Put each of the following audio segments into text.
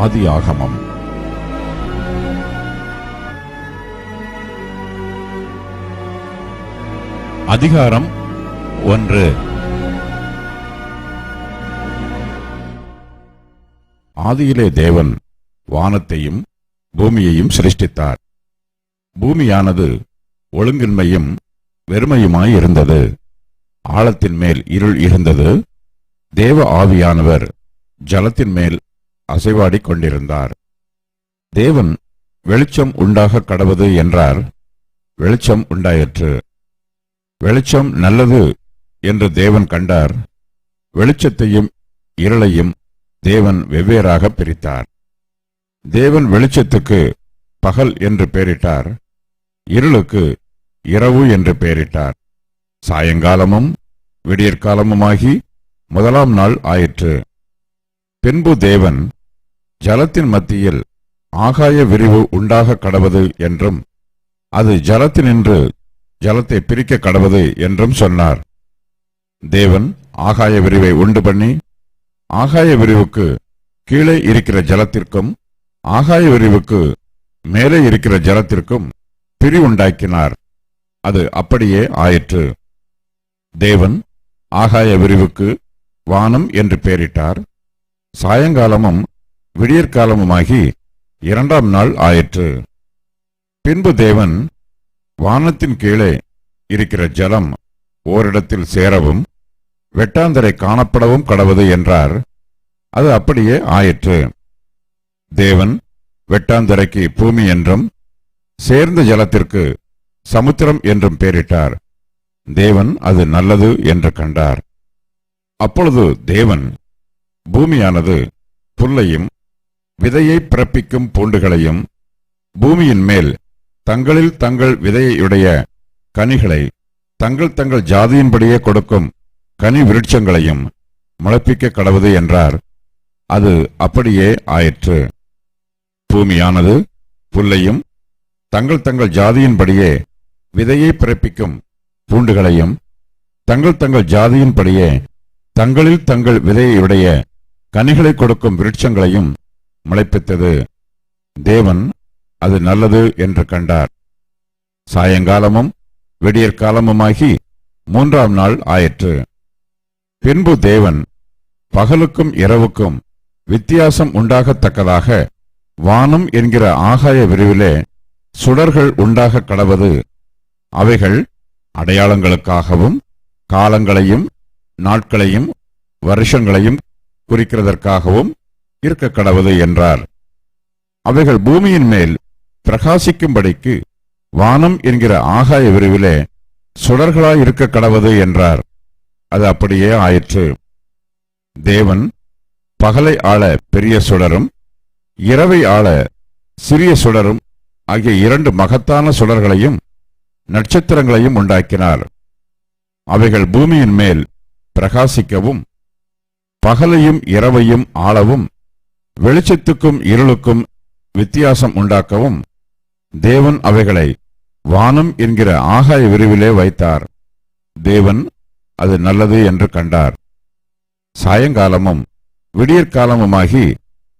ஆதியாகமம். அதிகாரம் ஒன்று. ஆதியிலே தேவன் வானத்தையும் பூமியையும் சிருஷ்டித்தார். பூமியானது ஒழுங்கின்மையும் வெறுமையுமாய் இருந்தது ஆழத்தின் மேல் இருள் இருந்தது தேவ ஆவியானவர் ஜலத்தின் மேல் அசைவாடிக் கொண்டிருந்தார் தேவன் வெளிச்சம் உண்டாக கடவது என்றார். வெளிச்சம் உண்டாயிற்று. வெளிச்சம் நல்லது என்று தேவன் கண்டார். வெளிச்சத்தையும் இருளையும் தேவன் வெவ்வேறாக பிரித்தார். தேவன் வெளிச்சத்துக்கு பகல் என்று பெயரிட்டார். இருளுக்கு இரவு என்று பெயரிட்டார். சாயங்காலமும் விடியற்காலமுமாகி முதலாம் நாள் ஆயிற்று. பின்பு தேவன் ஜலத்தின் மத்தியில் ஆகாய விரிவு உண்டாக கடவது என்றும் அது ஜலத்தினின்று ஜலத்தை பிரிக்க கடவது என்றும் சொன்னார். தேவன் ஆகாய விரிவை உண்டு பண்ணி ஆகாய விரிவுக்கு கீழே இருக்கிற ஜலத்திற்கும் ஆகாய விரிவுக்கு மேலே இருக்கிற ஜலத்திற்கும் பிரிவுண்டாக்கினார் அது அப்படியே ஆயிற்று. தேவன் ஆகாய விரிவுக்கு வானம் என்று பெயரிட்டார். சாயங்காலமும் விடியற்காலமுமாகி இரண்டாம் நாள் ஆயிற்று. பின்பு தேவன் வானத்தின் கீழே இருக்கிற ஜலம் ஓரிடத்தில் சேரவும் வெட்டாந்தரை காணப்படவும் கடவது என்றார். அது அப்படியே ஆயிற்று. தேவன் வெட்டாந்தரைக்கு பூமி என்றும் சேர்ந்த ஜலத்திற்கு சமுத்திரம் என்றும் பெயரிட்டார் தேவன் அது நல்லது என்று கண்டார். அப்பொழுது தேவன் பூமியானது புல்லையும் விதையை பிறப்பிக்கும் பூண்டுகளையும் பூமியின் மேல் தங்களில் தங்கள் விதையுடைய கனிகளை தங்கள் தங்கள் ஜாதியின்படியே கொடுக்கும் கனி விருட்சங்களையும் முளைப்பிக்க கடவுது என்றார். அது அப்படியே ஆயிற்று. பூமியானது புல்லையும் தங்கள் தங்கள் ஜாதியின்படியே விதையை பிறப்பிக்கும் பூண்டுகளையும் தங்கள் தங்கள் ஜாதியின்படியே தங்களில் தங்கள் விதையுடைய கனிகளை கொடுக்கும் விருட்சங்களையும் முளைப்பித்தது. தேவன் அது நல்லது என்று கண்டார். சாயங்காலமும் விடியற்காலமுமாகி மூன்றாம் நாள் ஆயிற்று. பின்பு தேவன் பகலுக்கும் இரவுக்கும் வித்தியாசம் உண்டாகத்தக்கதாக வானம் என்கிற ஆகாய விரிவிலே சுடர்கள் உண்டாக கடவது. அவைகள் அடையாளங்களுக்காகவும் காலங்களையும் நாட்களையும் வருஷங்களையும் குறிக்கிறதற்காகவும் இருக்க கடவுது என்றார். அவைகள் பூமியின் மேல் பிரகாசிக்கும்படிக்கு வானம் என்கிற ஆகாய விரிவிலே சுடர்களாய் இருக்க கடவது என்றார். அது அப்படியே ஆயிற்று. தேவன் பகலை ஆள பெரிய சுடரும் இரவை ஆள சிறிய சுடரும் ஆகிய இரண்டு மகத்தான சுடர்களையும் நட்சத்திரங்களையும் உண்டாக்கினார். அவைகள் பூமியின் மேல் பிரகாசிக்கவும் பகலையும் இரவையும் ஆளவும் வெளிச்சத்துக்கும் இருளுக்கும் வித்தியாசம் உண்டாக்கவும் தேவன் அவைகளை வானம் என்கிற ஆகாய விரிவிலே வைத்தார். தேவன் அது நல்லது என்று கண்டார். சாயங்காலமும் விடியற்காலமுமாகி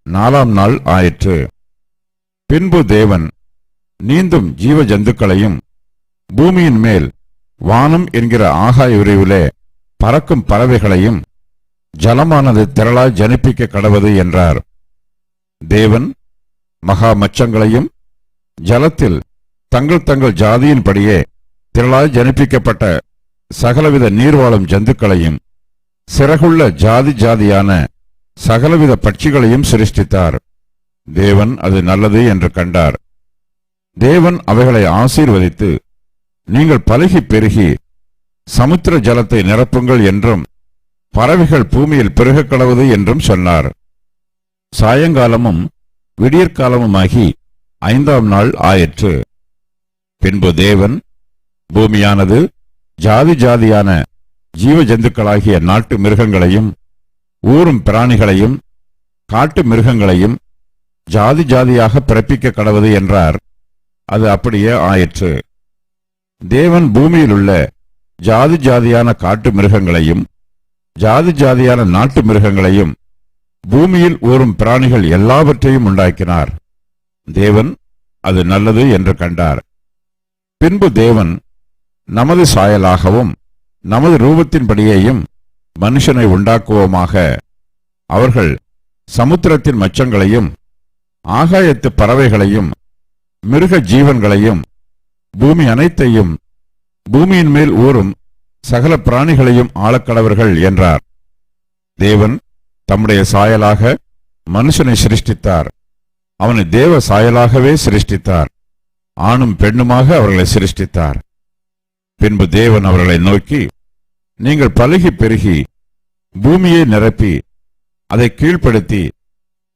நாலாம் நாள் ஆயிற்று. பின்பு தேவன் நீந்தும் ஜீவ ஜந்துக்களையும் பூமியின் மேல் வானம் என்கிற ஆகாய விரிவிலே பறக்கும் பறவைகளையும் ஜலமானது திரளாய் ஜனிப்பிக்க கடவது என்றார். தேவன் மகா மச்சங்களையும் ஜலத்தில் தங்கள் தங்கள் ஜாதியின்படியே திரளாய் ஜனிப்பிக்கப்பட்ட சகலவித நீர்வாழும் ஜந்துக்களையும் சிறகுள்ள ஜாதி ஜாதியான சகலவித பட்சிகளையும் சிருஷ்டித்தார். தேவன் அது நல்லது என்று கண்டார். தேவன் அவைகளை ஆசீர்வதித்து நீங்கள் பலகி பெருகி சமுத்திர ஜலத்தை நிரப்புங்கள் என்றும் பறவைகள் பூமியில் பெருகக் கடவுது என்றும் சொன்னார். சாயங்காலமும் விடியற்காலமுமாகி ஐந்தாம் நாள் ஆயிற்று. பின்பு தேவன் பூமியானது ஜாதி ஜாதியான ஜீவ ஜந்துக்களாகிய நாட்டு மிருகங்களையும் ஊரும் பிராணிகளையும் காட்டு மிருகங்களையும் ஜாதி ஜாதியாக பிறப்பிக்க கடவுது என்றார். அது அப்படியே ஆயிற்று. தேவன் பூமியிலுள்ள ஜாதி ஜாதியான காட்டு மிருகங்களையும் ஜாதி ஜாதியான நாட்டு மிருகங்களையும் பூமியில் ஊறும் பிராணிகள் எல்லாவற்றையும் உண்டாக்கினார். தேவன் அது நல்லது என்று கண்டார். பின்பு தேவன் நமது சாயலாகவும் நமது ரூபத்தின்படியேயும் மனுஷனை உண்டாக்குவோமாக. அவர்கள் சமுத்திரத்தின் மச்சங்களையும் ஆகாயத்து பறவைகளையும் மிருக ஜீவன்களையும் பூமி அனைத்தையும் பூமியின் மேல் ஊறும் சகல பிராணிகளையும் ஆளக்கடவர்கள் என்றார். தேவன் தம்முடைய சாயலாக மனுஷனை சிருஷ்டித்தார். அவனை தேவ சாயலாகவே சிருஷ்டித்தார். ஆணும் பெண்ணுமாக அவர்களை சிருஷ்டித்தார். பின்பு தேவன் அவர்களை நோக்கி நீங்கள் பழகி பெருகி பூமியை நிரப்பி அதை கீழ்ப்படுத்தி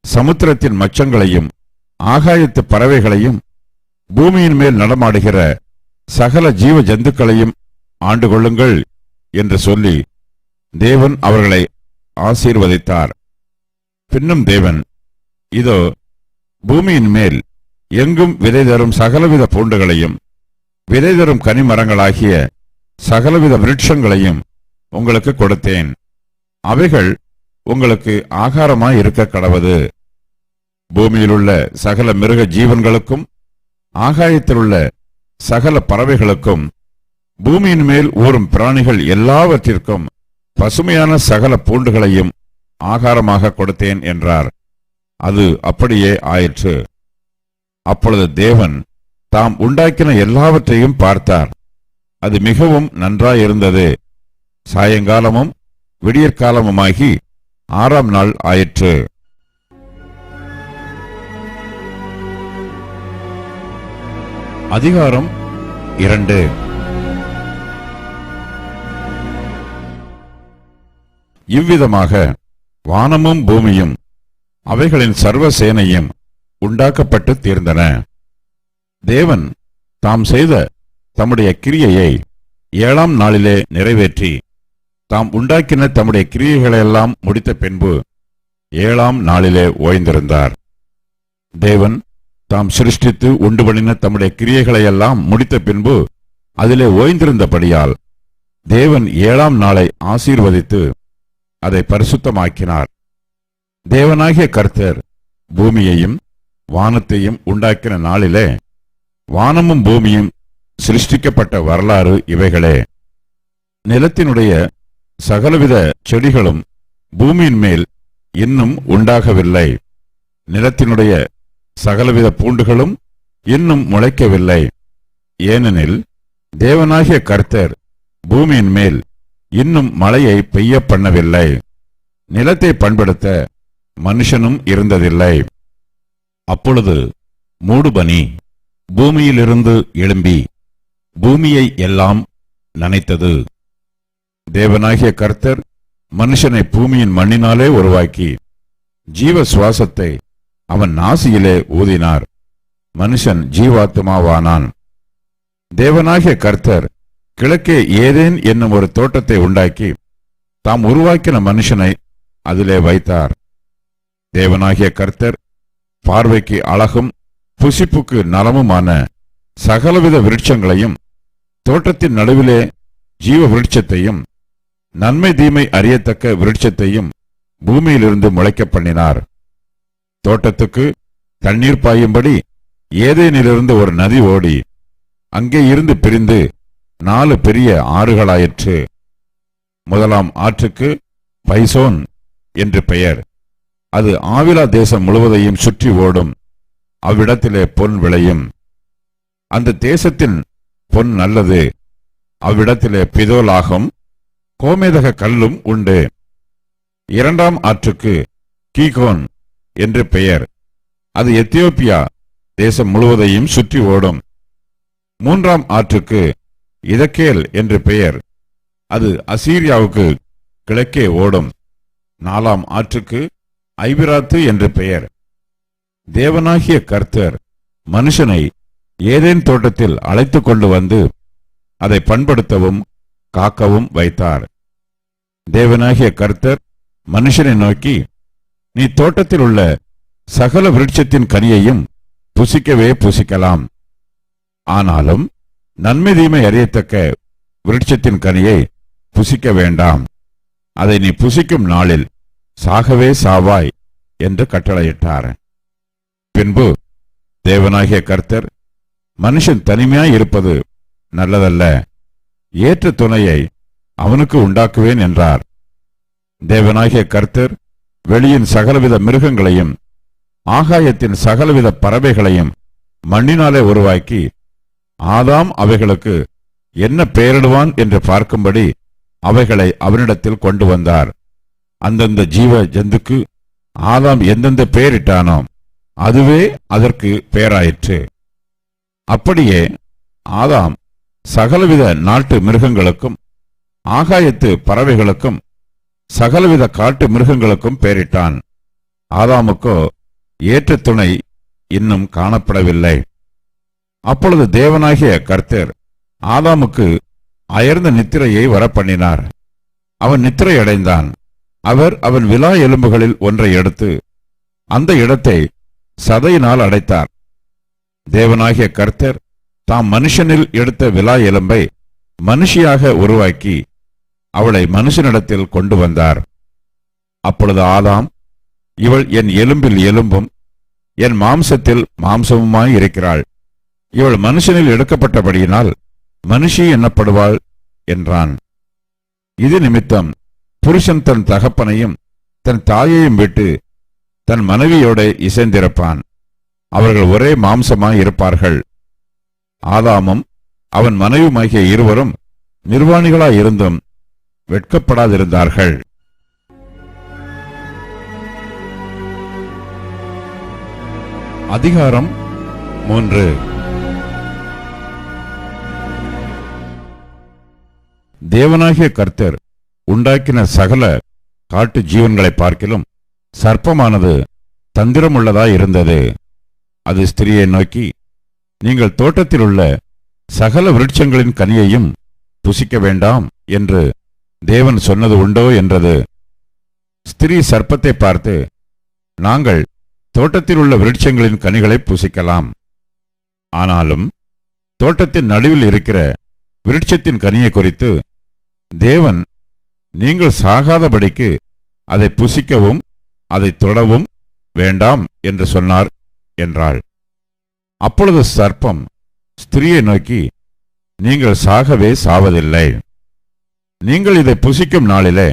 சமுத்திரத்தின் மச்சங்களையும் ஆகாயத்து பறவைகளையும் பூமியின் மேல் நடமாடுகிற சகல ஜீவ ஜந்துக்களையும் ஆண்டு கொள்ளுங்கள் என்று சொல்லி தேவன் அவர்களை ஆசீர்வதித்தார். பின்னும் தேவன் இதோ பூமியின் மேல் எங்கும் விதை தரும் சகலவித பூண்டுகளையும் விதை தரும் கனிமரங்களாகிய சகலவித விருட்சங்களையும் உங்களுக்கு கொடுத்தேன். அவைகள் உங்களுக்கு ஆகாரமாய் இருக்க கடவது. பூமியிலுள்ள சகல மிருக ஜீவன்களுக்கும் ஆகாயத்திலுள்ள சகல பறவைகளுக்கும் பூமியின் மேல் ஊறும் பிராணிகள் எல்லாவற்றிற்கும் பசுமையான சகல பூண்டுகளையும் ஆகாரமாக கொடுத்தேன் என்றார். அது அப்படியே ஆயிற்று. அப்பொழுது தேவன் தாம் உண்டாக்கின எல்லாவற்றையும் பார்த்தார். அது மிகவும் நன்றாயிருந்தது. சாயங்காலமும் விடியற்காலமுமாகி ஆறாம் நாள் ஆயிற்று. அதிகாரம் இரண்டு. இவ்விதமாக வானமும் பூமியும் அவைகளின் சர்வ சேனையும் உண்டாக்கப்பட்டு தீர்ந்தன. தேவன் தாம் செய்த தம்முடைய கிரியையை ஏழாம் நாளிலே நிறைவேற்றி தாம் உண்டாக்கின தம்முடைய கிரியைகளெல்லாம் முடித்த பின்பு ஏழாம் நாளிலே ஓய்ந்திருந்தார். தேவன் தாம் சிருஷ்டித்து உண்டு பண்ணின தம்முடைய கிரியைகளையெல்லாம் முடித்த பின்பு அதிலே ஓய்ந்திருந்தபடியால் தேவன் ஏழாம் நாளை ஆசீர்வதித்து அதை பரிசுத்தமாக்கினார். தேவனாகிய கர்த்தர் பூமியையும் வானத்தையும் உண்டாக்கின நாளிலே வானமும் பூமியும் சிருஷ்டிக்கப்பட்ட வரலாறு இவைகளே. நிலத்தினுடைய சகலவித செடிகளும் பூமியின் மேல் இன்னும் உண்டாகவில்லை. நிலத்தினுடைய சகலவித பூண்டுகளும் இன்னும் முளைக்கவில்லை. ஏனெனில் தேவனாகிய கர்த்தர் பூமியின் மேல் இன்னும் மழையை பெய்ய பண்ணவில்லை. நிலத்தை பண்படுத்த மனுஷனும் இருந்ததில்லை. அப்பொழுது மூடுபனி பூமியிலிருந்து எழும்பி பூமியை எல்லாம் நனைத்தது. தேவனாகிய கர்த்தர் மனுஷனை பூமியின் மண்ணினாலே உருவாக்கி ஜீவ சுவாசத்தை அவன் நாசியிலே ஊதினார். மனுஷன் ஜீவாத்மாவானான். தேவனாகிய கர்த்தர் கிழக்கே ஏதேன் என்னும் ஒரு தோட்டத்தை உண்டாக்கி தாம் உருவாக்கின மனுஷனை அதிலே வைத்தார். தேவனாகிய கர்த்தர் பார்வைக்கு அழகும் புசிப்புக்கு நலமுமான சகலவித விருட்சங்களையும் தோட்டத்தின் நடுவிலே ஜீவ விருட்சத்தையும் நன்மை தீமை அறியத்தக்க விருட்சத்தையும் பூமியிலிருந்து முளைக்க பண்ணினார். தோட்டத்துக்கு தண்ணீர் பாயும்படி ஏதேனிலிருந்து ஒரு நதி ஓடி அங்கே இருந்து பிரிந்து நாலு பெரிய ஆறுகளாயிற்று. முதலாம் ஆற்றுக்கு பைசோன் என்று பெயர். அது ஆவிலா தேசம் முழுவதையும் சுற்றி ஓடும். அவ்விடத்திலே பொன் விளையும். அந்த தேசத்தின் பொன் நல்லது. அவ்விடத்திலே பிதோலாகும். கோமேதக கல்லும் உண்டு. இரண்டாம் ஆற்றுக்கு கீகோன் என்று பெயர். அது எத்தியோப்பியா தேசம் முழுவதையும் சுற்றி ஓடும். மூன்றாம் ஆற்றுக்கு இதக்கேல் என்று பெயர். அது அசீரியாவுக்கு கிழக்கே ஓடும். நாலாம் ஆற்றுக்கு ஐபிராத்து என்று பெயர். தேவனாகிய கர்த்தர் மனுஷனை ஏதேன் தோட்டத்தில் அழைத்துக் கொண்டு வந்து அதை பண்படுத்தவும் காக்கவும் வைத்தார். தேவனாகிய கர்த்தர் மனுஷனை நோக்கி நீ தோட்டத்தில் உள்ள சகல விருட்சத்தின் கனியையும் புசிக்கவே புசிக்கலாம். ஆனாலும் நன்மை தீமை அறியத்தக்க விருட்சத்தின் கனியை புசிக்க வேண்டாம். அதை நீ புசிக்கும் நாளில் சாகவே சாவாய் என்று கட்டளையிட்டார். பின்பு தேவனாகிய கர்த்தர் மனுஷன் தனிமையாய் இருப்பது நல்லதல்ல. ஏற்ற துணையை அவனுக்கு உண்டாக்குவேன் என்றார். தேவனாகிய கர்த்தர் வெளியின் சகலவித மிருகங்களையும் ஆகாயத்தின் சகலவித பறவைகளையும் மண்ணினாலே உருவாக்கி ஆதாம் அவைகளுக்கு என்ன பெயரிடுவான் என்று பார்க்கும்படி அவைகளை அவனிடத்தில் கொண்டு வந்தார். அந்தந்த ஜீவ ஜந்துக்கு ஆதாம் எந்தெந்த பெயரிட்டானோ அதுவே அதற்கு பெயராயிற்று. அப்படியே ஆதாம் சகலவித நாட்டு மிருகங்களுக்கும் ஆகாயத்து பறவைகளுக்கும் சகலவித காட்டு மிருகங்களுக்கும் பெயரிட்டான். ஆதாமுக்கோ ஏற்ற துணை இன்னும் காணப்படவில்லை. அப்பொழுது தேவனாகிய கர்த்தர் ஆதாமுக்கு அயர்ந்த நித்திரையை வரப்பண்ணினார். அவன் நித்திரை அடைந்தான் அவர் அவன் விலா எலும்புகளில் ஒன்றை எடுத்து அந்த இடத்தை சதையினால் அடைத்தார். தேவனாகிய கர்த்தர் தாம் மனுஷனில் எடுத்த விலா எலும்பை மனுஷியாக உருவாக்கி அவளை மனுஷனிடத்தில் கொண்டு வந்தார். அப்பொழுது ஆதாம் இவள் என் எலும்பில் எலும்பும் என் மாம்சத்தில் மாம்சமுமாய் இருக்கிறாள். இவள் மனுஷனில் எடுக்கப்பட்டபடியினால் மனுஷி எண்ணப்படுவாள் என்றான். இது நிமித்தம் புருஷன் தன் தகப்பனையும் தன் தாயையும் விட்டு தன் மனைவியோட இசைந்திருப்பான். அவர்கள் ஒரே மாம்சமாய் இருப்பார்கள். ஆதாமும் அவன் மனைவியுமாகிய இருவரும் நிர்வாணிகளாயிருந்தும் வெட்கப்படாதிருந்தார்கள். அதிகாரம் மூன்று. தேவனாகிய கர்த்தர் உண்டாக்கின சகல காட்டு ஜீவன்களை பார்க்கிலும் சர்ப்பமானது தந்திரமுள்ளதாய் இருந்தது. அது ஸ்திரியை நோக்கி நீங்கள் தோட்டத்தில் உள்ள சகல விருட்சங்களின் கனியையும் புசிக்க வேண்டாம் என்று தேவன் சொன்னது உண்டோ என்றது. ஸ்திரீ சர்ப்பத்தை பார்த்து நாங்கள் தோட்டத்தில் உள்ள விருட்சங்களின் கனிகளை புசிக்கலாம். ஆனாலும் தோட்டத்தின் நடுவில் இருக்கிற விருட்சத்தின் கனியை குறித்து தேவன் நீங்கள் சாகாதபடிக்கு அதை புசிக்கவும் அதை தொடவும் வேண்டாம் என்று சொன்னார் என்றாள். அப்பொழுது சர்ப்பம் ஸ்திரியை நோக்கி நீங்கள் சாகவே சாவதில்லை. நீங்கள் இதை புசிக்கும் நாளிலே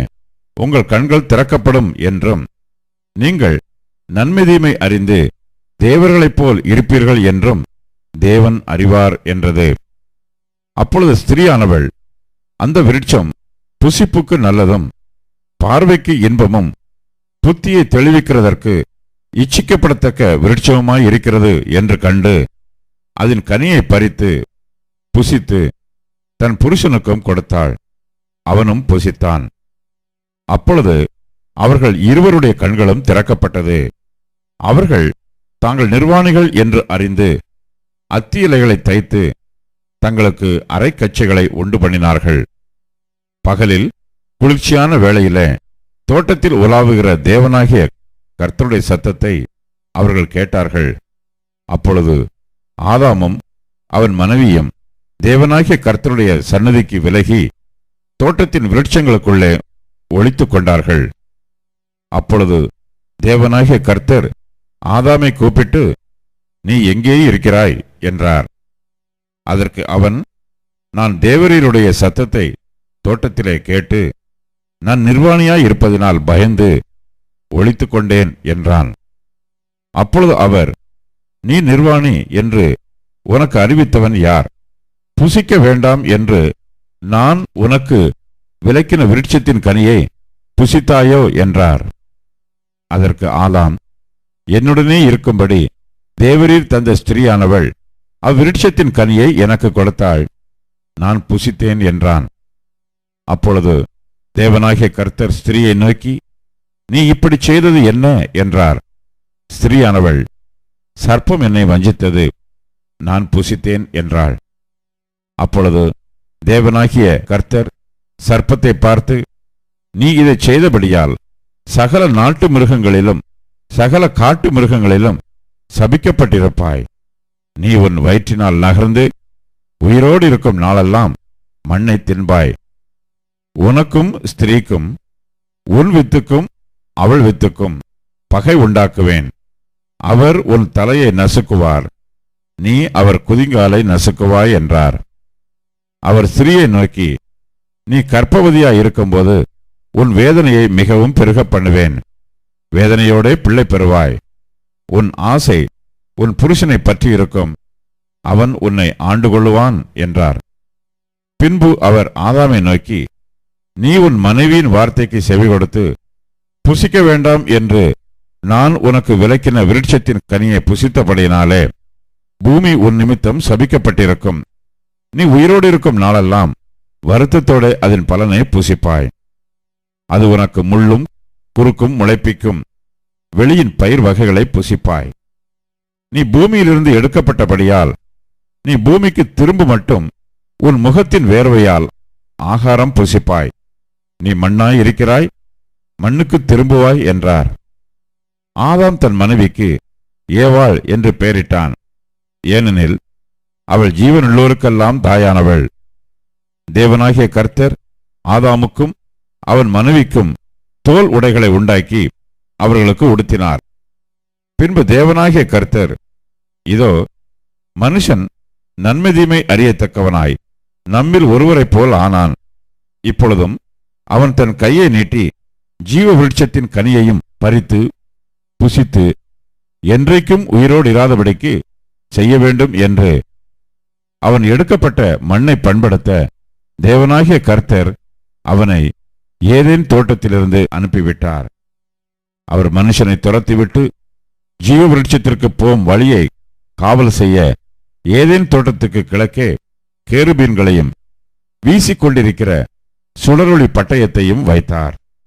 உங்கள் கண்கள் திறக்கப்படும் என்றும் நீங்கள் நன்மைதீமை அறிந்து தேவர்களைப் போல் இருப்பீர்கள் என்றும் தேவன் அறிவார் என்றது. அப்பொழுது ஸ்திரியானவள் அந்த விருட்சம் புசிப்புக்கு நல்லதும் பார்வைக்கு இன்பமும் புத்தியை தெளிவிக்கிறதற்கு இச்சிக்கப்படத்தக்க விருட்சமுமாய் இருக்கிறது என்று கண்டு அதன் கனியை பறித்து புசித்து தன் புருஷனுக்கும் கொடுத்தாள். அவனும் புசித்தான். அப்பொழுது அவர்கள் இருவருடைய கண்களும் திறக்கப்பட்டது. அவர்கள் தாங்கள் நிர்வாணிகள் என்று அறிந்து அத்தி இலைகளை தைத்து தங்களுக்கு அரைக்கச்சைகளை உண்டு பண்ணினார்கள். பகலில் குளிர்ச்சியான வேளையிலே தோட்டத்தில் உலாவுகிற தேவனாகிய கர்த்தருடைய சத்தத்தை அவர்கள் கேட்டார்கள். அப்பொழுது ஆதாமும் அவன் மனைவியும் தேவனாகிய கர்த்தருடைய சன்னதிக்கு விலகி தோட்டத்தின் விருட்சங்களுக்குள்ளே ஒளித்துக் கொண்டார்கள். அப்பொழுது தேவனாகிய கர்த்தர் ஆதாமை கூப்பிட்டு நீ எங்கே இருக்கிறாய்? என்றார். அதற்கு அவன் நான் தேவரீருடைய சத்தத்தை தோட்டத்திலே கேட்டு நான் நிர்வாணியாய் இருப்பதினால் பயந்து ஒழித்து கொண்டேன் என்றான். அப்பொழுது அவர் நீ நிர்வாணி என்று உனக்கு அறிவித்தவன் யார்? புசிக்க வேண்டாம் என்று நான் உனக்கு விலக்கின விருட்சத்தின் கனியை புசித்தாயோ? என்றார். அதற்கு ஆலாம் என்னுடனே இருக்கும்படி தேவரீர் தந்த ஸ்திரீயானவள் அவ்விருட்சத்தின் கனியை எனக்கு கொடுத்தாள். நான் புசித்தேன் என்றான். அப்பொழுது தேவனாகிய கர்த்தர் ஸ்திரியை நோக்கி நீ இப்படி செய்தது என்ன? என்றார். ஸ்திரீயானவள் சர்ப்பம் என்னை வஞ்சித்தது. நான் புசித்தேன் என்றாள். அப்பொழுது தேவனாகிய கர்த்தர் சர்ப்பத்தை பார்த்து நீ இதை செய்தபடியால் சகல நாட்டு மிருகங்களிலும் சகல காட்டு மிருகங்களிலும் சபிக்கப்பட்டிருப்பாய். நீ உன் வயிற்றினால் நகர்ந்து உயிரோடு இருக்கும் நாளெல்லாம் மண்ணை தின்பாய். உனக்கும் ஸ்திரீக்கும் உன் வித்துக்கும் அவள் வித்துக்கும் பகை உண்டாக்குவேன். அவர் உன் தலையை நசுக்குவார். நீ அவர் குதிங்காலை நசுக்குவாய் என்றார். அவர் ஸ்திரியை நோக்கி நீ கற்பவதியாய் இருக்கும்போது உன் வேதனையை மிகவும் பெருகப் பண்ணுவேன். வேதனையோடே பிள்ளை பெறுவாய். உன் ஆசை உன் புருஷனை பற்றி இருக்கும் அவன் உன்னை ஆண்டு கொள்ளுவான் என்றார். பின்பு அவர் ஆதாமை நோக்கி நீ உன் மனைவியின் வார்த்தைக்கு செவி கொடுத்து புசிக்க வேண்டாம் என்று நான் உனக்கு விளக்கின விருட்சத்தின் கனியை புசித்தபடியினாலே பூமி உன் நிமித்தம் சபிக்கப்பட்டிருக்கும். நீ உயிரோடு இருக்கும் நாளெல்லாம் வருத்தத்தோட அதன் பலனை புசிப்பாய். அது உனக்கு முள்ளும் குறுக்கும் முளைப்பிக்கும் வெளியின் பயிர் வகைகளை புசிப்பாய். நீ பூமியிலிருந்து எடுக்கப்பட்டபடியால் நீ பூமிக்கு திரும்ப மட்டும் உன் முகத்தின் வேர்வையால் ஆகாரம் புசிப்பாய். நீ மண்ணாய் இருக்கிறாய் மண்ணுக்கு திரும்புவாய் என்றார். ஆதாம் தன் மனைவிக்கு ஏவாள் என்று பெயரிட்டான். ஏனெனில் அவள் ஜீவனுள்ளோருக்கெல்லாம் தாயானவள். தேவனாகிய கர்த்தர் ஆதாமுக்கும் அவன் மனைவிக்கும் தோல் உடைகளை உண்டாக்கி அவர்களுக்கு உடுத்தினார். பின்பு தேவனாகிய கர்த்தர் இதோ மனுஷன் நன்மை தீமை அறியத்தக்கவனாய். நம்மில் ஒருவரைப் போல் ஆனான். இப்பொழுதும் அவன் தன் கையை நீட்டி ஜீவ விருட்சத்தின் கனியையும் பறித்து புசித்து என்றைக்கும் உயிரோடு இராதபடிக்கு செய்ய வேண்டும் என்று அவன் எடுக்கப்பட்ட மண்ணை பண்படுத்த தேவனாகிய கர்த்தர் அவனை ஏதேன் தோட்டத்திலிருந்து அனுப்பிவிட்டார். அவர் மனுஷனை துரத்திவிட்டு ஜீவ விருட்சத்திற்கு போகும் வழியை காவல் செய்ய ஏதேன் தோட்டத்துக்கு கிழக்கே கேருபீன்களையும் வீசிக்கொண்டிருக்கிற சுடரொளி பட்டயத்தையும் வைத்தார்.